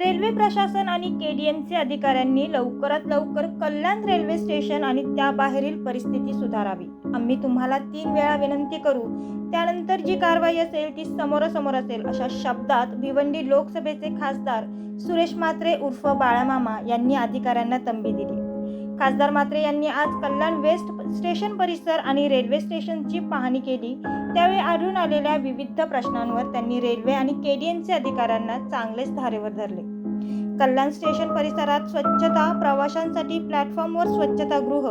railway प्रशासन आणि के D एमचे अधिकाऱ्यांनी लवकरात लवकर कल्याण रेल्वे स्टेशन आणि त्याबाहेरील परिस्थिती सुधारावी. आम्ही तुम्हाला तीन वेळा विनंती करू त्यानंतर जी कारवाई असेल ती समोरासमोर असेल अशा शब्दात भिवंडी लोकसभेचे खासदार सुरेश म्हात्रे उर्फ बाळामामा यांनी अधिकाऱ्यांना तंबी दिली. खासदार मात्रे यांनी आज कल्याण वेस्ट स्टेशन परिसर आणि रेल्वे स्टेशनची पाहणी केली. त्यावेळी आढळून आलेल्या विविध प्रश्नांवर त्यांनी रेल्वे आणि के डी केडीएनचे अधिकाऱ्यांना चांगलेच धारेवर धरले. कल्याण स्टेशन परिसरात स्वच्छता प्रवाशांसाठी प्लॅटफॉर्मवर स्वच्छतागृह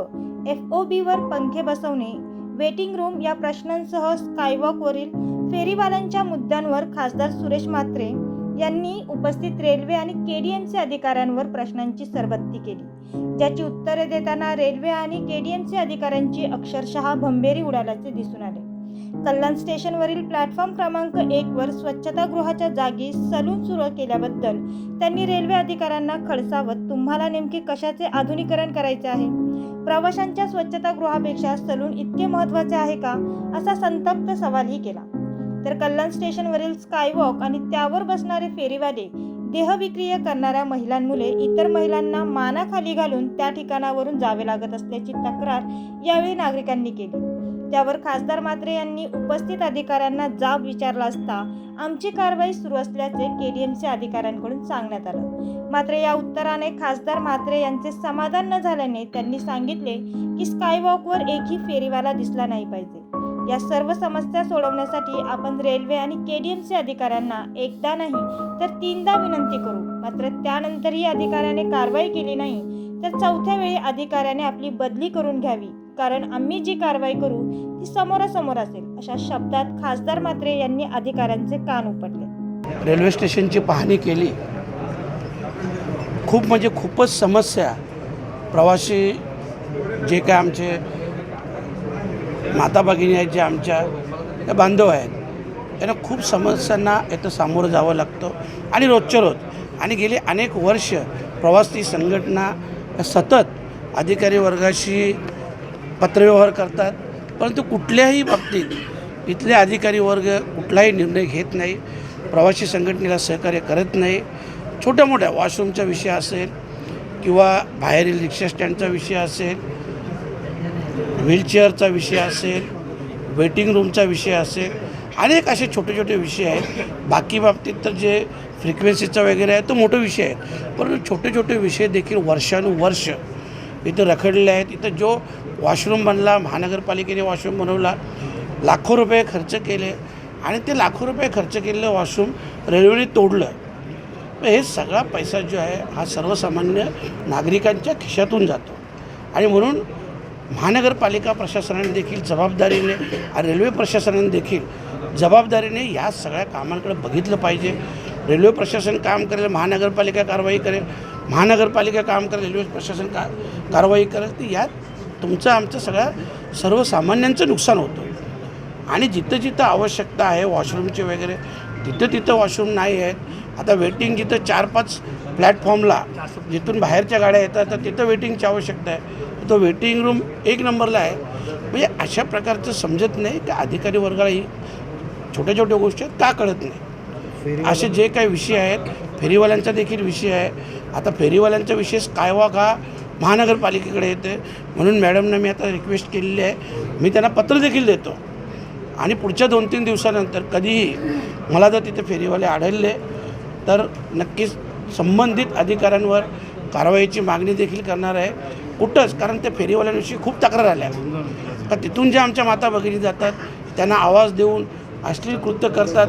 एफ ओ बीवर पंखे बसवणे वेटिंग रूम या प्रश्नांसह स्कायवॉकवरील फेरीवाल्यांच्या मुद्द्यांवर खासदार सुरेश मात्रे यांनी उपस्थित रेल्वे आणि के डी एन सी अधिकाऱ्यांवर प्रश्नांची सरबत्ती केली. ज्याची उत्तरे देताना रेल्वे आणि के डी एन सी अधिकाऱ्यांची अक्षरशः भंबेरी उडाल्याचे दिसून आले. कल्याण स्टेशनवरील प्लॅटफॉर्म क्रमांक एक वर स्वच्छतागृहाच्या जागी सलून सुरू केल्याबद्दल त्यांनी रेल्वे अधिकाऱ्यांना खडसावत तुम्हाला नेमके कशाचे आधुनिकरण करायचे आहे? प्रवाशांच्या स्वच्छतागृहापेक्षा सलून इतके महत्त्वाचे आहे का? असा संतप्त सवालही केला. तर कल्याण स्टेशनवरील स्कायवॉक आणि त्यावर बसणारे फेरीवाले देहविक्रिया करणाऱ्या महिलांमुळे इतर महिलांना मानाखाली घालून त्या ठिकाणावरून जावे लागत असल्याची तक्रार यावेळी नागरिकांनी केली. त्यावर खासदार मात्रे यांनी उपस्थित अधिकाऱ्यांना जाब विचारला असता आमची कारवाई सुरू असल्याचे के डी एम सी अधिकाऱ्यांकडून सांगण्यात आलं. मात्र या उत्तराने खासदार म्हात्रे यांचे समाधान न झाल्याने त्यांनी सांगितले की स्कायवॉकवर एकही फेरीवाला दिसला नाही पाहिजे. या सर्व समस्या सोडवण्यासाठी आपण रेल्वे आणि के डी एमचे अधिकाऱ्यांना एकदा नाही तर तीनदा विनंती करू. मात्र त्यानंतरही अधिकाऱ्याने कारवाई केली नाही तर चौथ्या वेळी अधिकाऱ्याने आपली बदली करून घ्यावी. कारण आम्ही जी कारवाई करू ती समोरासमोर असेल अशा शब्दात खासदार मात्रे यांनी अधिकाऱ्यांचे कान उपटले. रेल्वे स्टेशनची पाहणी केली. खूप म्हणजे खूपच समस्या. प्रवासी जे काय आमचे माता भगिनी आहेत जे आमच्या त्या बांधव आहेत. त्यांना खूप समस्यांना इथं सामोरं जावं लागतं. आणि रोजच्या रोज आणि गेली अनेक वर्ष प्रवासी संघटना सतत अधिकारी वर्गाशी पत्रव्यवहार करतात. परंतु कुठल्याही बाबतीत इथले अधिकारी वर्ग कुठलाही निर्णय घेत नाही. प्रवासी संघटनेला सहकार्य करत नाही. छोट्या मोठ्या वॉशरूमचा विषय असेल किंवा बाहेरील रिक्षा स्टँडचा विषय असेल व्हीलचेअरचा विषय असेल वेटिंग रूमचा विषय असेल अनेक असे छोटे छोटे विषय आहेत. बाकी बाबतीत तर जे फ्रिक्वेन्सीचा वगैरे आहे तो मोठा विषय आहे. परंतु छोटे छोटे विषय देखील वर्षानुवर्ष इथं रखडले आहेत. इथं जो वॉशरूम बनला महानगरपालिकेने वॉशरूम बनवला लाखो रुपये खर्च केले आणि ते लाखो रुपये खर्च केलेलं वॉशरूम रेल्वेने तोडलं. हे सगळा पैसा जो आहे हा सर्वसामान्य नागरिकांच्या खिशातून जातो. आणि म्हणून महानगरपालिका प्रशासनाने देखील जबाबदारीने रेल्वे प्रशासनाने देखील जबाबदारीने या सगळ्या कामांकडे बघितलं पाहिजे. रेल्वे प्रशासन काम करेल महानगरपालिका कारवाई करेल. महानगरपालिका काम करेल रेल्वे प्रशासन का कारवाई करेल. तर यात तुमचं आमचं सगळ्या सर्वसामान्यांचं नुकसान होतं. आणि जिथं जिथं आवश्यकता आहे वॉशरूमची वगैरे तिथं तिथं वॉशरूम नाही आहेत. आता वेटिंग जिथं चार पाच प्लॅटफॉर्मला जिथून बाहेरच्या गाड्या येतात तर तिथं वेटिंगची आवश्यकता आहे. तो वेटिंग रूम एक नंबरला आहे. म्हणजे अशा प्रकारचं समजत नाही का अधिकारी वर्गाला ही छोट्या छोट्या गोष्टी आहेत का कळत नाही. असे जे काही विषय आहेत फेरीवाल्यांचा देखील विषय आहे. आता फेरीवाल्यांचा विषय वा का महानगरपालिकेकडे येते म्हणून मॅडमनं मी आता रिक्वेस्ट केलेली आहे. मी त्यांना पत्र देखील देतो. आणि पुढच्या दोन तीन दिवसानंतर कधीही मला जर तिथे फेरीवाले आढळले तर नक्कीच संबंधित अधिकाऱ्यांवर कारवाईची मागणी देखील करणार आहे. कुठंच कारण त्या फेरीवाल्यांविषयी खूप तक्रार आल्या. का तिथून ज्या आमच्या माता भगिनी जातात त्यांना आवाज देऊन अश्लील कृत्य करतात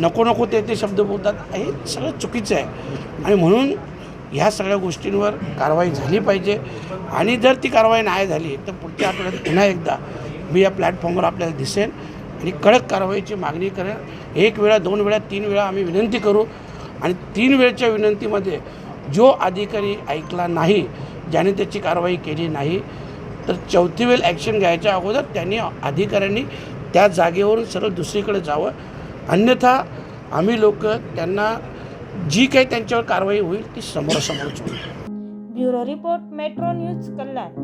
नको नको ते ते शब्द बोलतात हे सगळं चुकीचं आहे. आणि म्हणून ह्या सगळ्या गोष्टींवर कारवाई झाली पाहिजे. आणि जर ती कारवाई नाही झाली तर पुढच्या आठवड्यात पुन्हा एकदा मी या प्लॅटफॉर्मवर आपल्याला दिसेन आणि कडक कारवाईची मागणी करेन. एक वेळा दोन वेळा तीन वेळा आम्ही विनंती करू. आणि तीन वेळच्या विनंतीमध्ये जो अधिकारी ऐकला नाही ज्याने त्याची कारवाई केली नाही तर चौथी वेळ ॲक्शन घ्यायच्या अगोदर त्यांनी अधिकाऱ्यांनी त्या जागेवरून सरळ दुसरीकडे जावं. अन्यथा आम्ही लोक त्यांना जी काही त्यांच्यावर कारवाई होईल ती समोरासमोरच होईल bureau report Metro News Kalyan.